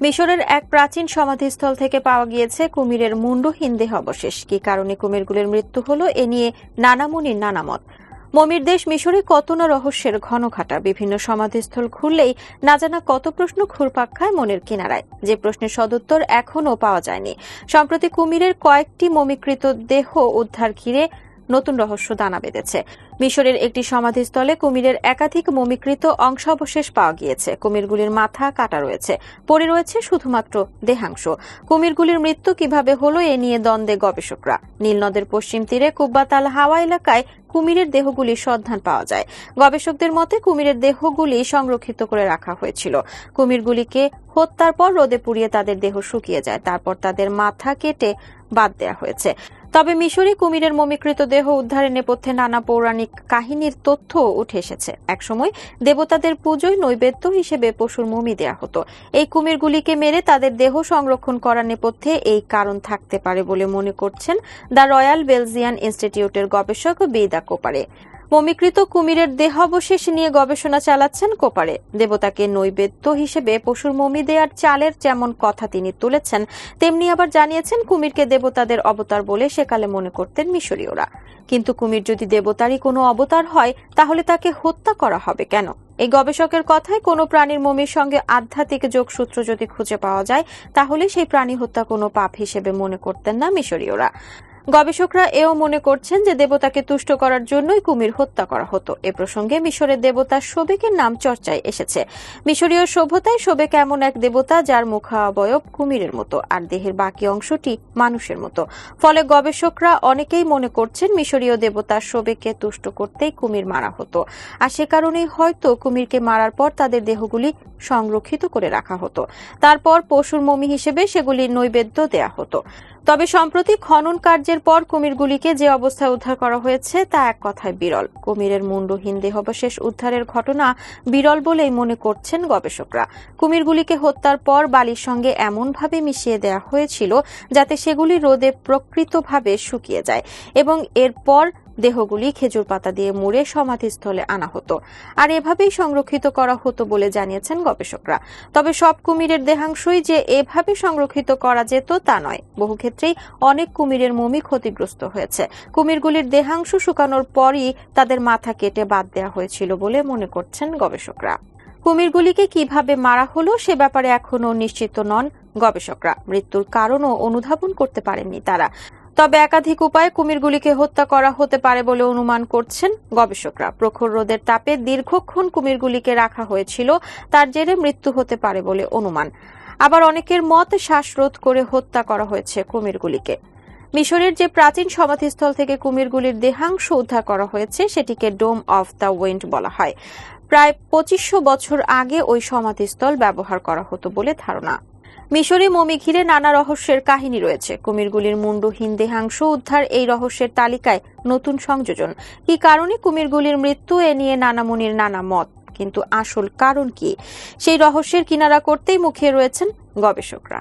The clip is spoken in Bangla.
মিশরের এক প্রাচীন সমাধিস্থল থেকে পাওয়া গিয়েছে কুমিরের মুন্ডহীন দেহ অবশেষ। কি কারণে কুমিরগুলির মৃত্যু হলো এ নিয়ে নানা মুনির নানা মত মমির দেশ মিশরে কত না রহস্যের ঘনঘাটা বিভিন্ন সমাধিস্থল খুললেই না জানা কত প্রশ্ন ঘুরপাক খায় মনের কিনারায়। যে প্রশ্নের সদুত্তর এখনও পাওয়া যায়নি। সম্প্রতি কুমিরের কয়েকটি মমিকৃত দেহ উদ্ধার ঘিরে নতুন রহস্য দানা বেঁধেছে। মিশরের একটি সমাধিস্থলে কুমিরের একাধিক মমিকৃত অংশাবশেষ পাওয়া গিয়েছে। কুমিরগুলির মাথা কাটা রয়েছে। পড়ে রয়েছে শুধুমাত্র দেহাংশ। কুমিরগুলির মৃত্যু কীভাবে হলো এ নিয়ে দ্বন্দ্বে গবেষকরা। নীলনদের পশ্চিম তীরে কুব্বাতাল হাওয়া এলাকায় কুমিরের দেহগুলির সন্ধান পাওয়া যায়। গবেষকদের মতে, কুমিরের দেহগুলি সংরক্ষিত করে রাখা হয়েছিল। কুমিরগুলিকে হত্যার পর রোদে পুড়িয়ে তাদের দেহ শুকিয়ে যায়। তারপর তাদের মাথা কেটে বাদ দেয়া হয়েছে। তবে মিশরে কুমিরের মমিকৃত দেহ উদ্ধারের নেপথ্যে নানা পৌরাণিক কাহিনীর তথ্য উঠে এসেছে। একসময় দেবতাদের পুজোয় নৈবেদ্য হিসেবে পশুর মমি দেয়া হতো। এই কুমিরগুলিকে মেরে তাদের দেহ সংরক্ষণ করার নেপথ্যে এই কারণ থাকতে পারে বলে মনে করছেন দ্য রয়্যাল বেলজিয়ান ইনস্টিটিউটের গবেষক বেদা কোপারে। মমিকৃত কুমিরের দেহাবশেষ নিয়ে গবেষণা চালাচ্ছেন কোপারে। দেবতাকে নৈবেদ্য হিসেবে পশুর মমি দেয়ার চালের যেমন কথা তিনি তুলেছেন, তেমনি আবার জানিয়েছেন কুমিরকে দেবতাদের অবতার বলে সেকালে মনে করতেন মিশরীয়রা। কিন্তু কুমির যদি দেবতারই কোনো অবতার হয়, তাহলে তাকে হত্যা করা হবে কেন? এই গবেষকের কথায় কোনো প্রাণীর মমির সঙ্গে আধ্যাত্মিক যোগসূত্র যদি খুঁজে পাওয়া যায়, তাহলে সেই প্রাণী হত্যা কোনো পাপ হিসেবে মনে করতেন না মিশরীয়রা। গবেষকরা এও মনে করছেন যে দেবতাকে তুষ্ট করার জন্যই কুমির হত্যা করা হতো। এ প্রসঙ্গে মিশরের দেবতা শোবেকের নাম চর্চায় এসেছে। মিশরীয় সভ্যতায় শোবেক এমন এক দেবতা যার মুখাবয়ব কুমিরের মতো, আর দেহের বাকি অংশটি মানুষের মতো। ফলে গবেষকরা অনেকেই মনে করছেন মিশরীয় দেবতা শোবেককে তুষ্ট করতেই কুমির মারা হতো। আর সে কারণেই হয়তো কুমিরকে মারার পর তাদের দেহগুলি সংরক্ষিত করে রাখা হতো। তারপর পশুর মমি হিসেবে সেগুলি নৈবেদ্য দেয়া হতো। তবে সম্প্রতি খনন কার্যের পর কুমিরগুলিকে যে অবস্থায় উদ্ধার করা হয়েছে তা এক কথায় বিরল। কুমিরের মুন্ডহীন দেহাবশেষ উদ্ধারের ঘটনা বিরল বলেই মনে করছেন গবেষকরা। কুমিরগুলিকে হত্যার পর বালির সঙ্গে এমনভাবে মিশিয়ে দেওয়া হয়েছিল যাতে সেগুলি রোদে প্রকৃতভাবে শুকিয়ে যায় এবং এরপর দেহগুলি খেজুর পাতা দিয়ে মুড়ে সমাধিস্থলে আনা হতো। আর এভাবেই সংরক্ষিত করা হতো বলে জানিয়েছেন গবেষকরা। তবে সব কুমিরের দেহাংশই যে এভাবে সংরক্ষিত করা যেত তা নয়। বহু ক্ষেত্রেই অনেক কুমিরের মমি ক্ষতিগ্রস্ত হয়েছে। কুমিরগুলির দেহাংশ শুকানোর পরই তাদের মাথা কেটে বাদ দেওয়া হয়েছিল বলে মনে করছেন গবেষকরা। কুমিরগুলিকে কীভাবে মারা হলো সে ব্যাপারে এখনও নিশ্চিত নন গবেষকরা। মৃত্যুর কারণও অনুধাবন করতে পারেননি তারা। তবে একাধিক উপায়ে কুমিরগুলিকে হত্যা করা হতে পারে বলে অনুমান করছেন গবেষকরা। প্রখর রোদের তাপে দীর্ঘক্ষণ কুমিরগুলিকে রাখা হয়েছিল, তার জেরে মৃত্যু হতে পারে বলে অনুমান। আবার অনেকের মত শ্বাসরোধ করে হত্যা করা হয়েছে কুমিরগুলিকে। মিশরের যে প্রাচীন সমাধিস্থল থেকে কুমিরগুলির দেহাংশ উদ্ধার করা হয়েছে, সেটিকে ডোম অফ দ্য উইন্ড বলা হয়। প্রায় পঁচিশশো বছর আগে ওই সমাধিস্থল ব্যবহার করা হতো বলে ধারণা। মিশরে মমি ঘিরে নানা রহস্যের কাহিনী রয়েছে। কুমিরগুলির মুন্ডহীন দেহাংশ উদ্ধার এই রহস্যের তালিকায় নতুন সংযোজন। কি কারণে কুমিরগুলির মৃত্যু এ নিয়ে নানা মুনির নানা মত? কিন্তু আসল কারণ কি? সেই রহস্যের কিনারা করতেই মুখিয়ে রয়েছেন গবেষকরা।